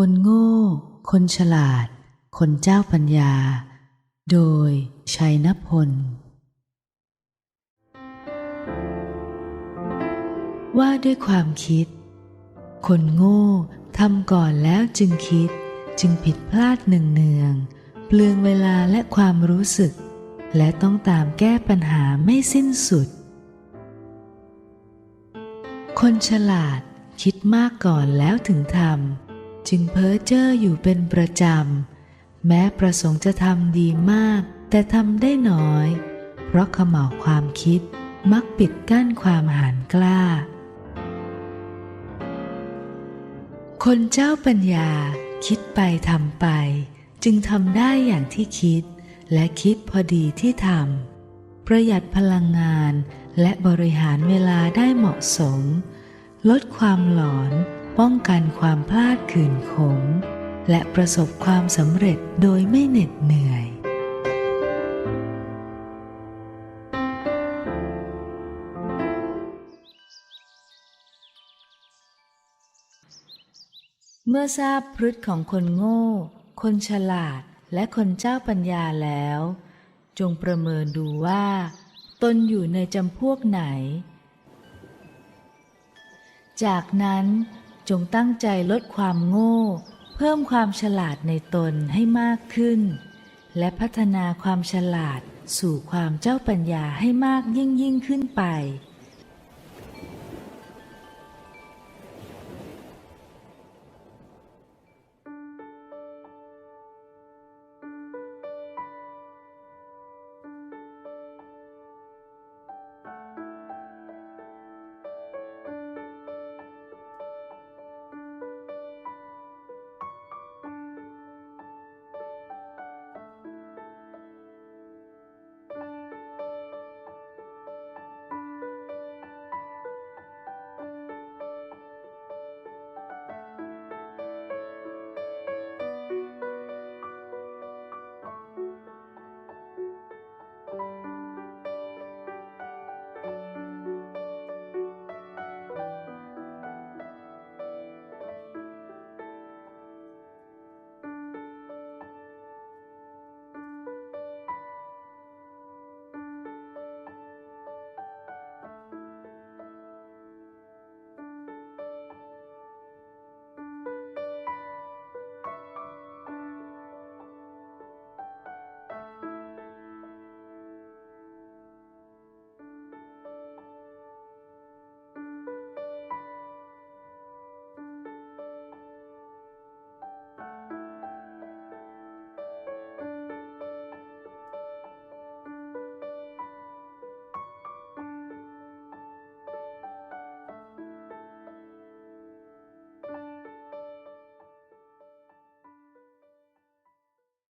คนโง่ คนฉลาด คนเจ้าปัญญา โดยชัยนพล ว่าด้วยความคิด คนโง่ทำก่อนแล้วจึงคิด จึงผิดพลาดหนึ่งเนือง เปลืองเวลาและความรู้สึก และต้องตามแก้ปัญหาไม่สิ้นสุด คนฉลาดคิดมากก่อนแล้วถึงทำ จึงเพ้อเจ้ออยู่เป็นประจำ แม้ประสงค์จะทำดีมาก แต่ทำได้น้อย เพราะขม่าวความคิดมักปิดกั้นความหานกล้า คนเจ้าปัญญาคิดไปทำไป จึงทำได้อย่างที่คิด และคิดพอดีที่ทำประหยัดพลังงานและบริหารเวลาได้เหมาะสม ลดความหลอน ป้องกันความพลาดขืนขม และประสบความสำเร็จโดยไม่เหน็ดเหนื่อย เมื่อทราบพฤติของคนโง่ คนฉลาดและคนเจ้าปัญญาแล้ว จงประเมินดูว่า ตนอยู่ในจำพวกไหน จากนั้น จงตั้งใจลดความโง่ เพิ่มความฉลาดในตนให้มากขึ้น และพัฒนาความฉลาดสู่ความเจ้าปัญญาให้มากยิ่งยิ่งขึ้นไป